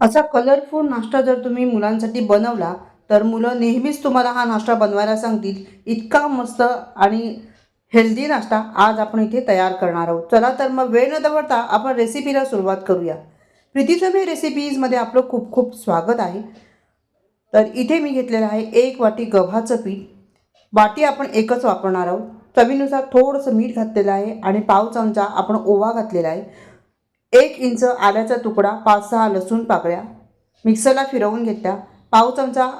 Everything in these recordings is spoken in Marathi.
असा कलरफुल नाश्ता जर तुम्ही मुलांसाठी बनवला तर मुलं नेहमीच तुम्हाला हा नाश्ता बनवायला सांगतील इतका मस्त आणि हेल्दी नाश्ता आज आपण इथे तयार करणार आहोत. चला तर मग वेळ न दवडता आपण रेसिपीला सुरुवात करूया. प्रीतीसभे रेसिपीजमध्ये आपलं खूप खूप स्वागत आहे. तर इथे मी घेतलेलं आहे एक वाटी गव्हाचं पीठ. वाटी आपण एकच वापरणार आहोत. चवीनुसार थोडंसं मीठ घातलेलं आहे आणि पाव चमचा आपण ओवा घातलेला आहे. एक इंच आल्याचा तुकडा पाच सहा लसूण पाकळ्या. मिक्सरला फिरवून घेतल्या. पाव चमचा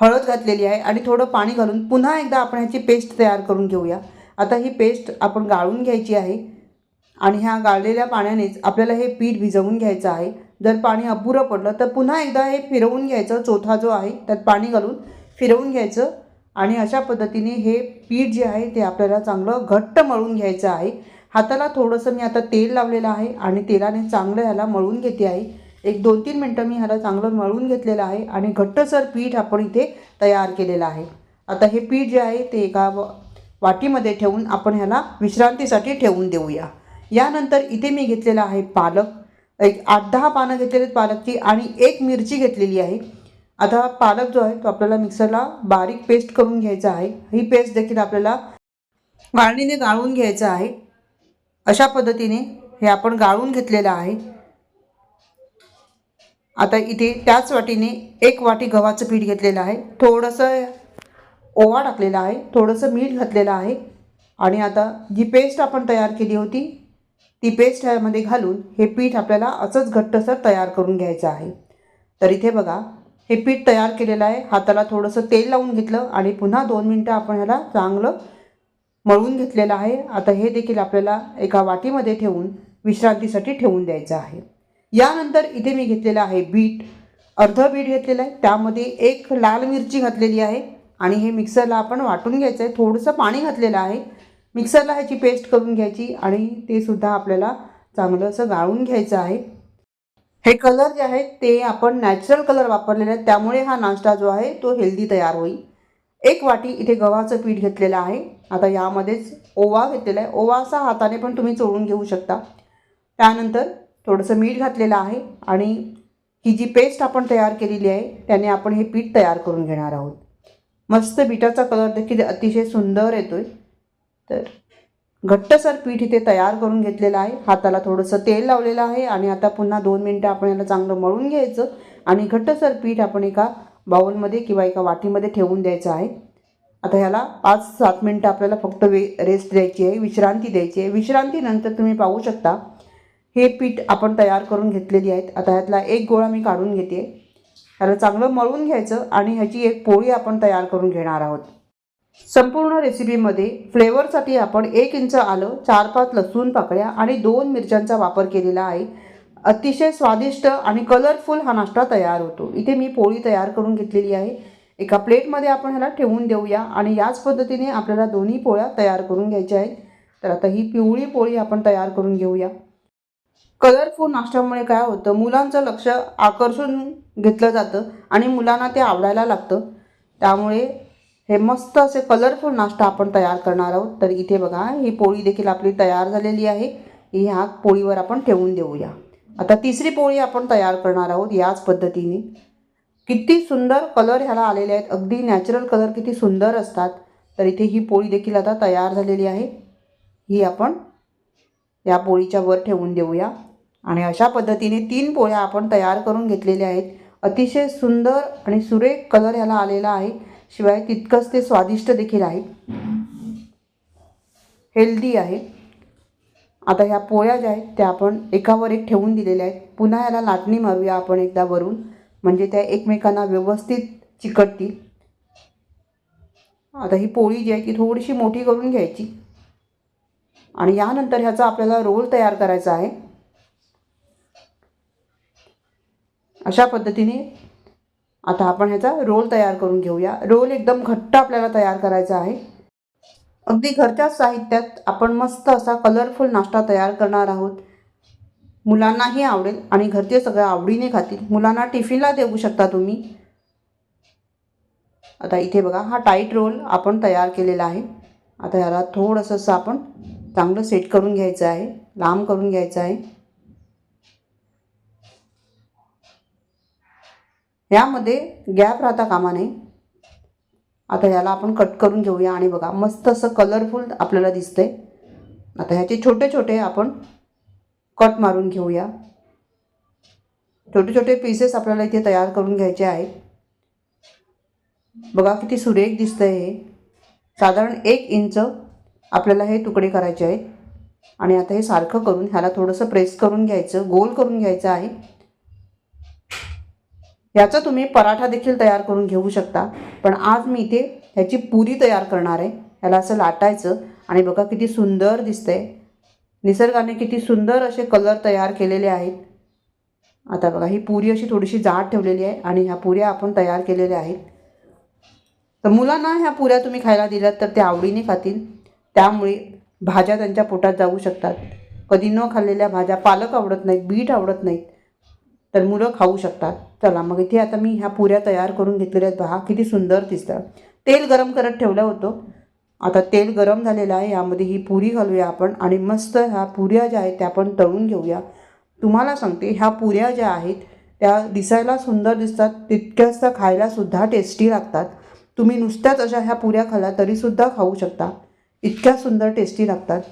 हळद घातलेली आहे आणि थोडं पाणी घालून पुन्हा एकदा आपण ह्याची पेस्ट तयार करून घेऊया. आता ही पेस्ट आपण गाळून घ्यायची आहे आणि ह्या गाळलेल्या पाण्यानेच आपल्याला हे पीठ भिजवून घ्यायचं आहे. जर पाणी अपुरं पडलं तर पुन्हा एकदा हे फिरवून घ्यायचं. चोथा जो आहे त्यात पाणी घालून फिरवून घ्यायचं आणि अशा पद्धतीने हे पीठ जे आहे ते आपल्याला चांगलं घट्ट मळून घ्यायचं आहे. हाताला थोडंसं मी आता तेल लावलेलं आहे आणि तेलाने चांगलं ह्याला मळून घेते आहे एक दोन तीन मिनटं मी ह्याला चांगलं मळून घेतलेलं आहे आणि घट्टसर पीठ आपण इथे तयार केलेलं आहे. आता हे पीठ जे आहे ते एका वाटीमध्ये ठेवून आपण ह्याला विश्रांतीसाठी ठेवून देऊया. यानंतर इथे मी घेतलेला आहे पालक. एक आठ दहा पानं घेतलेली पालकची आणि एक मिरची घेतलेली आहे. आता पालक जो आहे तो आपल्याला मिक्सरला बारीक पेस्ट करून घ्यायचा आहे. ही पेस्ट देखील आपल्याला गाळणीने गाळून घ्यायचं आहे. अशा पद्धतीने हे आपण गाळून घेतलेलं आहे. आता इथे त्याच वाटीने एक वाटी गव्हाचं पीठ घेतलेलं आहे. थोडंसं ओवा टाकलेला आहे. थोडंसं मीठ घातलेलं आहे. आणि आता जी पेस्ट आपण तयार केली होती ती पेस्ट ह्यामध्ये घालून हे पीठ आपल्याला असंच घट्टसर तयार करून घ्यायचं आहे. तर इथे बघा हे पीठ तयार केलेलं आहे. हाताला थोडंसं तेल लावून घेतलं आणि पुन्हा दोन मिनटं आपण ह्याला चांगलं मळून घेतलेलं आहे. आता हे देखील आपल्याला एका वाटीमध्ये ठेवून विश्रांतीसाठी ठेवून द्यायचं आहे. यानंतर इथे मी घेतलेलं आहे बीट. अर्ध बीट घेतलेलं आहे. त्यामध्ये एक लाल मिरची घातलेली आहे. आणि हे मिक्सरला आपण वाटून घ्यायचं आहे. थोडंसं पाणी घातलेलं आहे. मिक्सरला ह्याची पेस्ट करून घ्यायची आणि ते सुद्धा आपल्याला चांगलं असं गाळून घ्यायचं आहे. हे कलर जे आहेत ते आपण नॅचरल कलर वापरलेले आहेत. त्यामुळे हा नाश्ता जो आहे तो हेल्दी तयार होईल. एक वाटी इथे गव्हाचं पीठ घेतलेलं आहे. आता यामध्येच ओवा घेतलेला आहे. ओवा असा हाताने पण तुम्ही चोळून घेऊ शकता. त्यानंतर थोडंसं मीठ घातलेलं आहे आणि ही जी पेस्ट आपण तयार केलेली आहे त्याने आपण हे पीठ तयार करून घेणार आहोत. मस्त पिठाचा कलर देखील अतिशय सुंदर येतो आहे तर घट्टसर पीठ इथे तयार करून घेतलेलं आहे. हाताला थोडंसं तेल लावलेलं आहे आणि आता पुन्हा दोन मिनटं आपण याला चांगलं मळून घ्यायचं आणि घट्टसर पीठ आपण एका बाऊलमध्ये किंवा एका वाटीमध्ये ठेवून द्यायचं आहे. आता ह्याला पाच सात मिनटं आपल्याला फक्त वे रेस्ट द्यायची आहे विश्रांती द्यायची आहे. विश्रांतीनंतर तुम्ही पाहू शकता. हे पीठ आपण तयार करून घेतलेली आहेत. आता ह्यातला एक गोळा मी काढून घेते. ह्याला चांगलं मळून घ्यायचं आणि ह्याची एक पोळी आपण तयार करून घेणार आहोत. संपूर्ण रेसिपीमध्ये फ्लेवरसाठी आपण एक इंच आलं चार पाच लसूण पाकळ्या आणि दोन मिरच्यांचा वापर केलेला आहे. अतिशय स्वादिष्ट आणि कलरफुल हा नाश्ता तयार होतो. इथे मी पोळी तयार करून घेतलेली आहे. एका प्लेटमध्ये आपण ह्याला ठेवून देऊया आणि याच पद्धतीने आपल्याला दोन्ही पोळ्या तयार करून घ्यायच्या आहेत. तर आता ही पिवळी पोळी आपण तयार करून घेऊया. कलरफुल नाश्त्यामुळे काय होतं मुलांचं लक्ष आकर्षून घेतलं जातं आणि मुलांना ते आवडायला लागतं. त्यामुळे हे मस्त असे कलरफुल नाश्ता आपण तयार करणार आहोत. तर इथे बघा ही पोळी देखील आपली तयार झालेली आहे. ही ह्या पोळीवर आपण ठेवून देऊया. आता तिसरी पोळी आपण तयार करणार आहोत याच पद्धतीने. किती सुंदर कलर ह्याला आलेले आहेत. अगदी नॅचरल कलर किती सुंदर असतात. तर इथे ही पोळी देखील आता तयार झालेली आहे. ही आपण या पोळीच्या वर ठेवून देऊया. आणि अशा पद्धतीने तीन पोळ्या आपण तयार करून घेतलेल्या आहेत. अतिशय सुंदर आणि सुरेख कलर ह्याला आलेला आहे. शिवाय तितकंच ते स्वादिष्ट देखील आहे. हेल्दी आहे. आता ह्या पोळ्या ज्या आहेत त्या आपण एकावर एक ठेवून दिलेल्या आहेत. पुन्हा याला लाटणी मारूया आपण एकदा वरून. म्हणजे त्या एकमेकांना व्यवस्थित चिकटतील. आता ही पोळी जी आहे ती थोडीशी मोठी करून घ्यायची. आणि यानंतर ह्याचा आपल्याला रोल तयार करायचा आहे. अशा पद्धतीने आता आपण ह्याचा रोल तयार करून घेऊया. रोल एकदम घट्ट आपल्याला तयार करायचा आहे. अगदी घरच्याच साहित्यात आपण मस्त असा कलरफुल नाश्ता तयार करणार आहोत. मुलांनाही आवडेल आणि घरचे सगळं आवडीने खातील. मुलांना टिफिनला देऊ शकता तुम्ही. आता इथे बघा हा टाईट रोल आपण तयार केलेला आहे. आता ह्याला थोडंसं असं आपण चांगलं सेट करून घ्यायचं आहे. लांब करून घ्यायचं आहे. ह्यामध्ये गॅप राहता कामा नये. आता ह्याला आपण कट करून घेऊया आणि बघा मस्त असं कलरफुल आपल्याला दिसतंय. आता ह्याचे छोटे छोटे आपण कट मारून घेऊया. छोटे छोटे पीसेस आपल्याला इथे तयार करून घ्यायचे आहेत. बघा किती सुरेख दिसतंय हे. साधारण एक इंच आपल्याला हे तुकडे करायचे आहेत. आणि आता हे सारखं करून ह्याला थोडंसं प्रेस करून घ्यायचं गोल करून घ्यायचं आहे. याचा तुम्ही पराठा देखील तयार करून घेऊ शकता. पण आज मी इथे ह्याची पुरी तयार करणार आहे. ह्याला असं लाटायचं आणि बघा किती सुंदर दिसतंय. निसर्गाने किती सुंदर असे कलर तयार केलेले आहेत. आता बघा ही पुरी अशी थोडीशी जाड ठेवलेली आहे आणि ह्या पुऱ्या आपण तयार केलेल्या आहेत. तर मुलांना ह्या पुऱ्या तुम्ही खायला दिल्यात तर ते आवडीने खातील. त्यामुळे भाज्या त्यांच्या पोटात जाऊ शकतात. कधी न खाल्लेल्या भाज्या पालक आवडत नाहीत बीट आवडत नाहीत. तर मुलं खाऊ शकतात. चला मग इथे आता मी ह्या पुऱ्या तयार करून घेतलेल्या आहेत. पहा किती सुंदर दिसतात. तेल गरम करत ठेवलं होतं. आता तेल गरम झालेलं आहे. यामध्ये ही पुरी घालूया आपण आणि मस्त ह्या पुऱ्या ज्या आहेत त्या आपण तळून घेऊया. तुम्हाला सांगते ह्या पुऱ्या ज्या आहेत त्या दिसायला सुंदर दिसतात. तितक्याच त्या खायलासुद्धा टेस्टी लागतात. तुम्ही नुसत्याच अशा ह्या पुऱ्या खाला तरीसुद्धा खाऊ शकता. इतक्या सुंदर टेस्टी लागतात.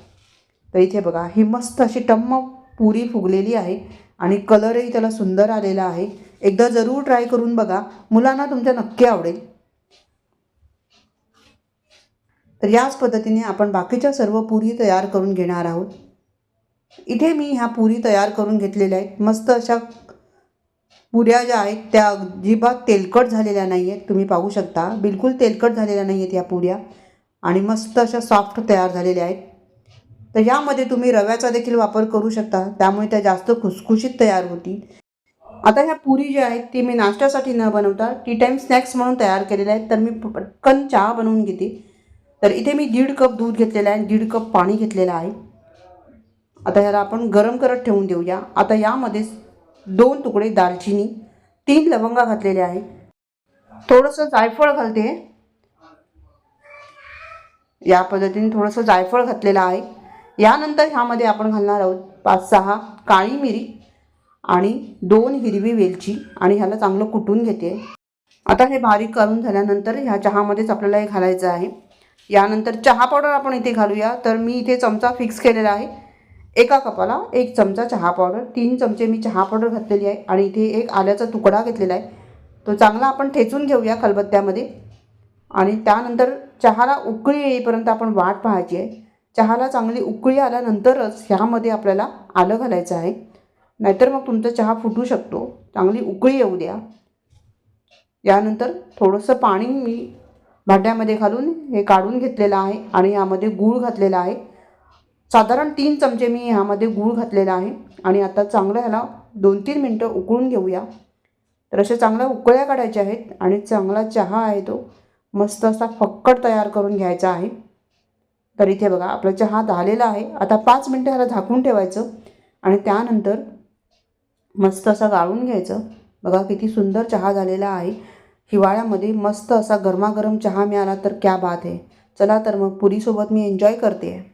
तर इथे बघा ही मस्त अशी टम्म पुरी फुगलेली आहे. आणि कलरही त्याला सुंदर आलेला आहे. एकदा जरूर ट्राय करून बघा. मुलांना तुमच्या नक्की आवडेल. तर याच पद्धतीने आपण बाकीच्या सर्व पुरी तयार करून घेणार आहोत. इथे मी ह्या पुरी तयार करून घेतलेल्या आहेत. मस्त अशा पुऱ्या ज्या आहेत त्या अजिबात तेलकट झालेल्या नाही आहेत तुम्ही पाहू शकता. बिलकुल तेलकट झालेल्या नाही आहेत या पुऱ्या. आणि मस्त अशा सॉफ्ट तयार झालेल्या आहेत. तर यामध्ये तुम्ही रव्याचा देखील वापर करू शकता. त्यामुळे त्या जास्त खुसखुशीत तयार होतील. आता ह्या पुरी ज्या आहेत ती मी नाश्त्यासाठी न बनवता टी टाईम स्नॅक्स म्हणून तयार केलेल्या आहेत. तर मी पटकन चहा बनवून घेते. तर इथे मी दीड कप दूध घेतलेलं आहे दीड कप पाणी घेतलेलं आहे. आता ह्याला आपण गरम करत ठेवून देऊया. आता यामध्ये दोन तुकडे दालचिनी तीन लवंगा घातलेल्या आहे थोडंसं जायफळ घालते. या पद्धतीने थोडंसं जायफळ घातलेलं आहे. यानंतर ह्यामध्ये आपण घालणार आहोत पाच सहा काळी मिरी आणि दोन हिरवी वेलची आणि ह्याला चांगलं कुटून घेते. आता हे बारीक करून झाल्यानंतर ह्या चहामध्येच आपल्याला हे घालायचं आहे. यानंतर चहा पावडर आपण इथे घालूया. तर मी इथे चमचा फिक्स केलेला आहे. एका कपाला एक चमचा चहा पावडर तीन चमचे मी चहा पावडर घातलेली आहे आणि इथे एक आल्याचा तुकडा घेतलेला आहे. तो चांगला आपण ठेचून घेऊया खलबत्त्यामध्ये आणि त्यानंतर चहाला उकळी येईपर्यंत आपण वाट पाहायची आहे. चहाला चांगली उकळी आल्यानंतरच ह्यामध्ये आपल्याला आलं घालायचं आहे. नाहीतर मग तुमचा चहा फुटू शकतो. चांगली उकळी येऊ द्या. यानंतर थोडंसं पाणी मी भांड्यामध्ये घालून हे काढून घेतलेलं आहे आणि यामध्ये गूळ घातलेला आहे. साधारण तीन चमचे मी ह्यामध्ये गूळ घातलेला आहे आणि आता चांगलं ह्याला दोन तीन मिनटं उकळून घेऊया. तर अशा चांगल्या उकळ्या काढायच्या आहेत आणि चांगला चहा आहे तो. मस्त असा फक्कट तयार करून घ्यायचा आहे. तर इथे बघा आपला चहा झालेला आहे. आता पाच मिनटं ह्याला झाकून ठेवायचं आणि त्यानंतर मस्त असा गाळून घ्यायचं. बघा किती सुंदर चहा झालेला आहे. हिवाळ्यामध्ये मस्त असा गरमागरम चहा मिळाला तर क्या बात आहे. चला तर मग पुरीसोबत मी एन्जॉय करते.